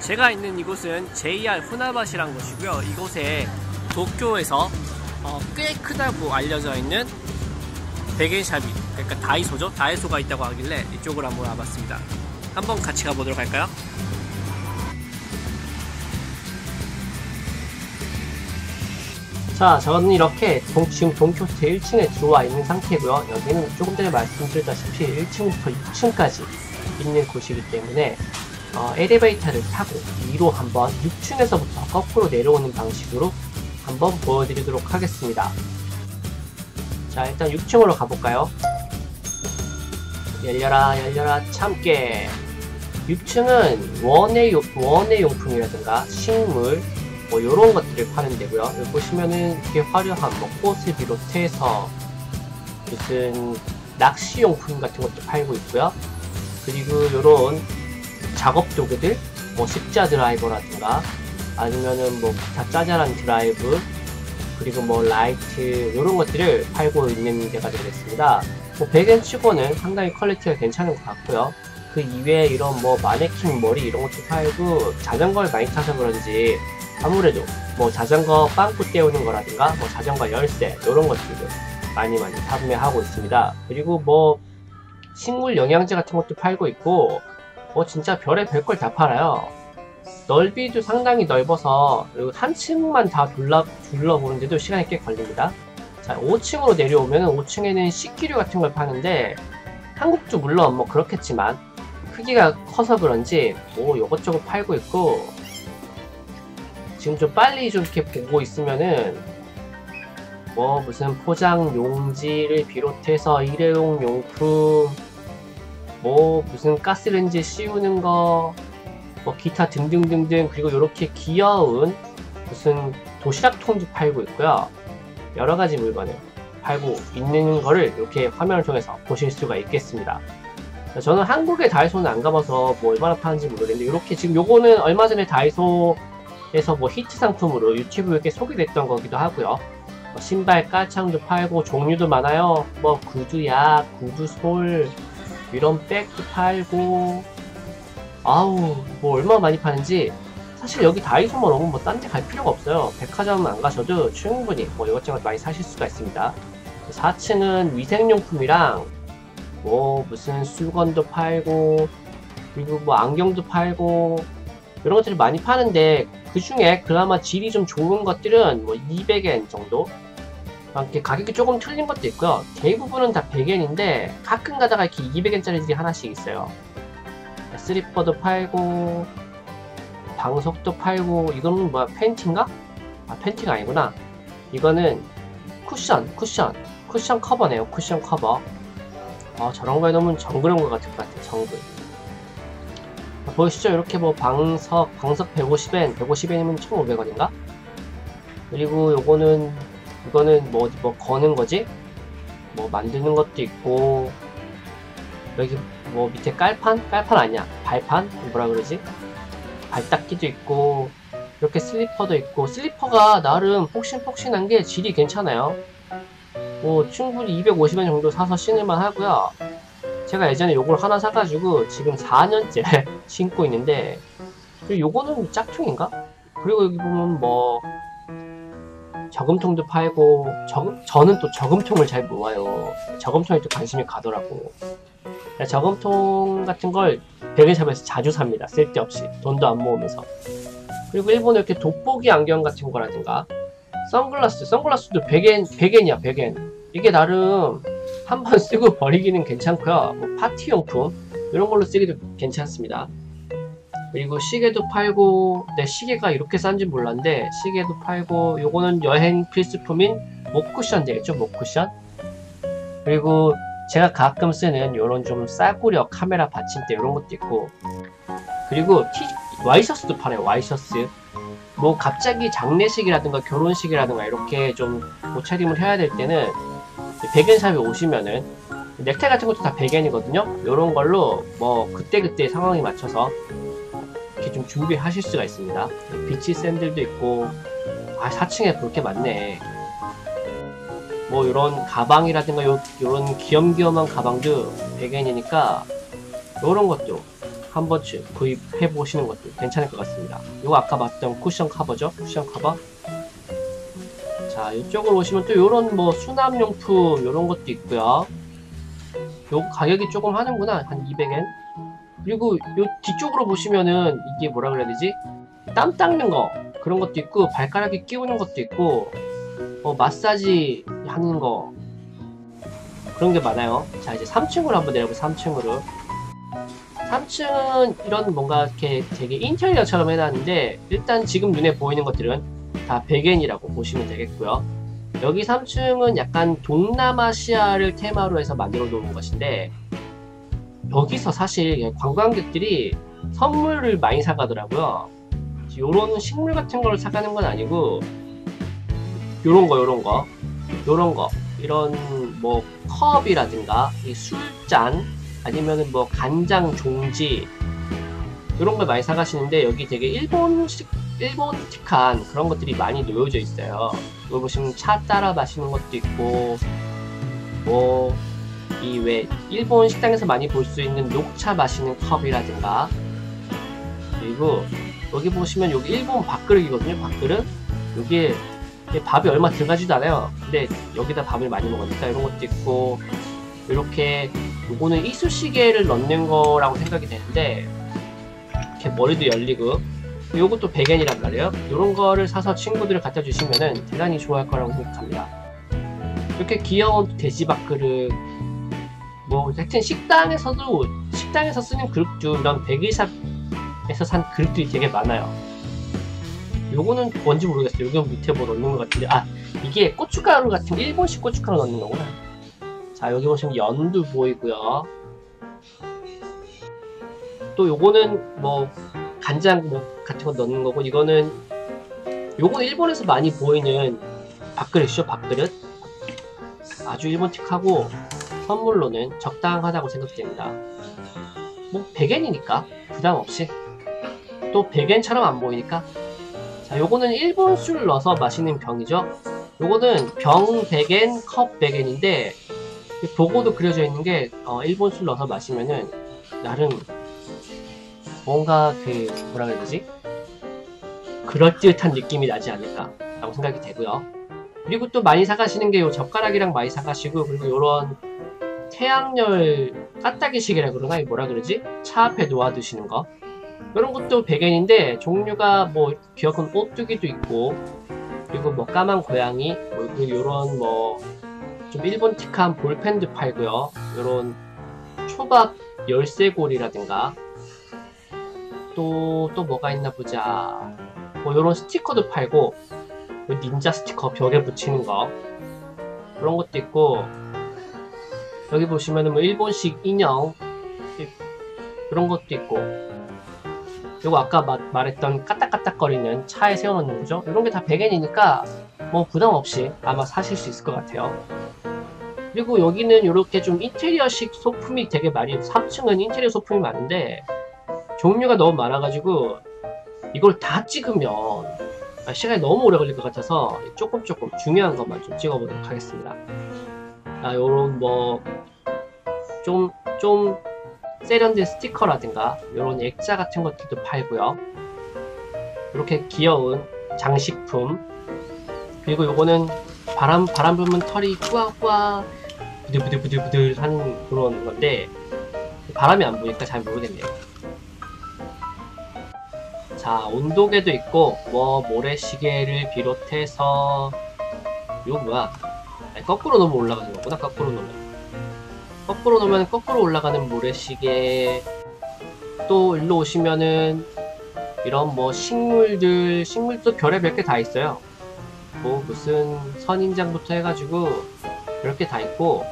제가 있는 이곳은 JR 후나바시라는 곳이고요. 이곳에 도쿄에서 어, 꽤 크다고 알려져 있는 베겐샵이 그러니까 다이소죠. 다이소가 있다고 하길래 이쪽으로 한번 와봤습니다. 한번 같이 가보도록 할까요? 자, 저는 이렇게 동, 지금 동교스테 1층에 들어와 있는 상태고요. 여기는 조금 전에 말씀드렸다시피 1층부터 6층까지 있는 곳이기 때문에 어, 엘리베이터를 타고 위로 한번 6층에서부터 거꾸로 내려오는 방식으로 한번 보여드리도록 하겠습니다. 자, 일단 6층으로 가볼까요? 열려라, 열려라, 참깨. 6층은 원예, 용- 원예 용품이라든가 식물, 뭐 요런 것들을 파는 데고요. 여기 보시면은 이렇게 화려한 뭐 꽃을 비롯해서 무슨 낚시용품 같은 것도 팔고 있고요. 그리고 요런 작업 도구들, 뭐 십자 드라이버라든가 아니면은 뭐 짜잘한 드라이브 그리고 뭐 라이트 요런 것들을 팔고 있는 데가 되겠습니다. 뭐 베겐 치고는 상당히 퀄리티가 괜찮은 것 같고요. 그 이외에 이런 뭐 마네킹 머리 이런 것도 팔고 자전거를 많이 타서 그런지 아무래도 뭐 자전거 빵꾸 떼우는 거라든가 뭐 자전거 열쇠 이런 것들도 많이 많이 판매하고 있습니다. 그리고 뭐 식물 영양제 같은 것도 팔고 있고 뭐 진짜 별의 별걸 다 팔아요. 넓이도 상당히 넓어서 그리고 한 층만 다 둘러 둘러보는데도 시간이 꽤 걸립니다. 자 5층으로 내려오면 5층에는 식기류 같은 걸 파는데 한국도 물론 뭐 그렇겠지만 크기가 커서 그런지 뭐 요것저것 팔고 있고 지금 좀 빨리 좀 이렇게 보고 있으면은 뭐 무슨 포장 용지를 비롯해서 일회용 용품 뭐 무슨 가스렌지 씌우는 거 뭐 기타 등등등등 그리고 이렇게 귀여운 무슨 도시락 통도 팔고 있고요 여러 가지 물건을 팔고 있는 거를 이렇게 화면을 통해서 보실 수가 있겠습니다 저는 한국의 다이소는 안 가봐서 뭐 얼마나 파는지 모르겠는데 이렇게 지금 요거는 얼마 전에 다이소에서 뭐 히트 상품으로 유튜브에 이렇게 소개됐던 거기도 하고요. 뭐 신발 깔창도 팔고 종류도 많아요. 뭐 구두야, 구두솔 이런 백도 팔고 아우 뭐 얼마나 많이 파는지 사실 여기 다이소만 오면 뭐 딴 데 갈 필요가 없어요. 백화점 안 가셔도 충분히 뭐 이것저것 많이 사실 수가 있습니다. 4층은 위생용품이랑 뭐 무슨 수건도 팔고 그리고 뭐 안경도 팔고 이런 것들을 많이 파는데 그 중에 그나마 질이 좀 좋은 것들은 뭐 200엔 정도 이렇게 가격이 조금 틀린 것도 있고요. 대부분은 다 100엔인데 가끔 가다가 이렇게 200엔짜리들이 하나씩 있어요. 슬리퍼도 팔고 방석도 팔고 이거는 뭐야 팬티인가? 아 팬티가 아니구나. 이거는 쿠션 쿠션 쿠션 커버네요 쿠션 커버. 아 저런 거에 넣으면 정글 온것 같을 것 같아 정글. 아, 보이시죠? 이렇게 뭐 방석 방석 150엔 150엔이면 1500원인가? 그리고 요거는 이거는 뭐 뭐 거는 거지? 뭐 만드는 것도 있고 여기 뭐 밑에 깔판? 깔판 아니야. 발판? 뭐라 그러지? 발 닦기도 있고 이렇게 슬리퍼도 있고. 슬리퍼가 나름 폭신폭신한 게 질이 괜찮아요. 뭐 충분히 250원 정도 사서 신을만 하고요. 제가 예전에 요걸 하나 사가지고 지금 4년째 신고 있는데 그리고 요거는 짝퉁인가? 그리고 여기 보면 뭐 저금통도 팔고 저금, 저는 또 저금통을 잘 모아요. 저금통에 또 관심이 가더라고. 저금통 같은 걸 베개샵에서 자주 삽니다. 쓸데없이 돈도 안 모으면서. 그리고 일본에 이렇게 돋보기 안경 같은 거라든가 선글라스, 선글라스도 100엔, 100엔이야, 100엔. 이게 나름 한 번 쓰고 버리기는 괜찮고요. 뭐 파티용품 이런 걸로 쓰기도 괜찮습니다. 그리고 시계도 팔고 내 시계가 이렇게 싼지 몰랐는데 시계도 팔고 요거는 여행 필수품인 목 쿠션 되겠죠, 목 쿠션. 그리고 제가 가끔 쓰는 요런 좀 싸구려 카메라 받침대 이런 것도 있고 그리고 티, 와이셔츠도 팔아요, 와이셔츠. 뭐 갑자기 장례식이라든가 결혼식이라든가 이렇게 좀 옷차림을 해야 될 때는 백엔샵에 오시면은 넥타이 같은 것도 다 100엔이거든요 이런 걸로 뭐 그때그때 상황에 맞춰서 좀 준비하실 수가 있습니다 비치 샌들도 있고 아 4층에 볼 게 많네 뭐 이런 가방이라든가 요, 요런 귀염귀염한 가방도 100엔이니까 요런 것도 한 번쯤 구입해 보시는 것도 괜찮을 것 같습니다. 이거 아까 봤던 쿠션 커버죠? 쿠션 커버. 자, 이쪽으로 오시면 또 이런 뭐 수납용품 이런 것도 있고요. 요 가격이 조금 하는구나. 한 200엔. 그리고 요 뒤쪽으로 보시면은 이게 뭐라 그래야 되지? 땀 닦는 거 그런 것도 있고 발가락에 끼우는 것도 있고 뭐 마사지 하는 거 그런 게 많아요. 자 이제 3층으로 한번 내려보세요. 3층으로. 3층은 이런 뭔가 이렇게 되게 인테리어처럼 해놨는데 일단 지금 눈에 보이는 것들은 다 백엔이라고 보시면 되겠고요. 여기 3층은 약간 동남아시아를 테마로 해서 만들어 놓은 것인데 여기서 사실 관광객들이 선물을 많이 사가더라고요. 요런 식물 같은 걸 사가는 건 아니고 요런 거 요런 거 요런 거 이런 뭐 컵이라든가 이 술잔 아니면은 뭐 간장 종지 이런 걸 많이 사가시는데 여기 되게 일본식 일본틱한 그런 것들이 많이 놓여져 있어요. 여기 보시면 차 따라 마시는 것도 있고 뭐 이왜 일본 식당에서 많이 볼 수 있는 녹차 마시는 컵이라든가 그리고 여기 보시면 여기 일본 밥그릇이거든요. 밥그릇 여기에 밥이 얼마 들어가지도 않아요. 근데 여기다 밥을 많이 먹으니까 이런 것도 있고 이렇게 요거는 이쑤시개를 넣는 거라고 생각이 되는데 이렇게 머리도 열리고 요것도 100엔이란 말이에요. 이런 거를 사서 친구들을 갖다 주시면은 대단히 좋아할 거라고 생각합니다. 이렇게 귀여운 돼지 밥그릇 뭐 하여튼 식당에서도 식당에서 쓰는 그릇도 이런 베개샵에서 산 그릇들이 되게 많아요. 요거는 뭔지 모르겠어요. 여기 밑에 뭐 넣는 것 같은데 아 이게 고춧가루 같은 게 일본식 고춧가루 넣는 거구나. 자 여기 보시면 연두 보이고요. 또 요거는 뭐 간장 뭐 같은 거 넣는 거고 이거는 요거는 일본에서 많이 보이는 밥그릇이죠 밥그릇 아주 일본틱하고 선물로는 적당하다고 생각됩니다. 뭐 100엔이니까 부담 없이. 또 100엔처럼 안 보이니까. 자 요거는 일본 술 넣어서 마시는 병이죠. 요거는 병 100엔 컵 100엔인데 보고도 그려져 있는 게 어, 일본 술 넣어서 마시면은 나름 뭔가 그 뭐라 그래야 되지? 그럴듯한 느낌이 나지 않을까 라고 생각이 되고요. 그리고 또 많이 사가시는 게 요 젓가락이랑 많이 사가시고 그리고 요런 태양열 까따기식이라 그러나 이 뭐라 그러지? 차 앞에 놓아 두시는 거 이런 것도 100엔인데 종류가 뭐 귀여운 오뚜기도 있고 그리고 뭐 까만 고양이 뭐 그리고 요런 뭐 좀 일본틱한 볼펜도 팔고요 요런 초밥 열쇠고리라든가 또, 또 뭐가 있나 보자. 뭐, 요런 스티커도 팔고, 닌자 스티커 벽에 붙이는 거. 그런 것도 있고, 여기 보시면은 뭐, 일본식 인형, 그런 것도 있고, 요거 아까 마, 말했던 까딱까딱거리는 차에 세워놓는 거죠. 이런 게 다 100엔이니까, 뭐, 부담 없이 아마 사실 수 있을 것 같아요. 그리고 여기는 이렇게 좀 인테리어식 소품이 되게 많이, 3층은 인테리어 소품이 많은데, 종류가 너무 많아가지고 이걸 다 찍으면 시간이 너무 오래 걸릴 것 같아서 조금 조금 중요한 것만 좀 찍어보도록 하겠습니다. 아, 요런 뭐 좀 좀 세련된 스티커라든가 요런 액자 같은 것들도 팔고요. 이렇게 귀여운 장식품 그리고 요거는 바람 바람 불면 털이 꾸안꾸안 부들부들부들부들 하는 그런 건데 바람이 안 부니까 잘 모르겠네요. 자, 온도계도 있고, 뭐, 모래시계를 비롯해서, 이거 뭐야? 아니, 거꾸로 놓으면 올라가는 거구나, 거꾸로 놓으면. 거꾸로 놓으면 거꾸로 올라가는 모래시계. 또, 일로 오시면은, 이런 뭐, 식물들, 식물도 별의별 게 다 있어요. 뭐, 무슨 선인장부터 해가지고, 이렇게 다 있고,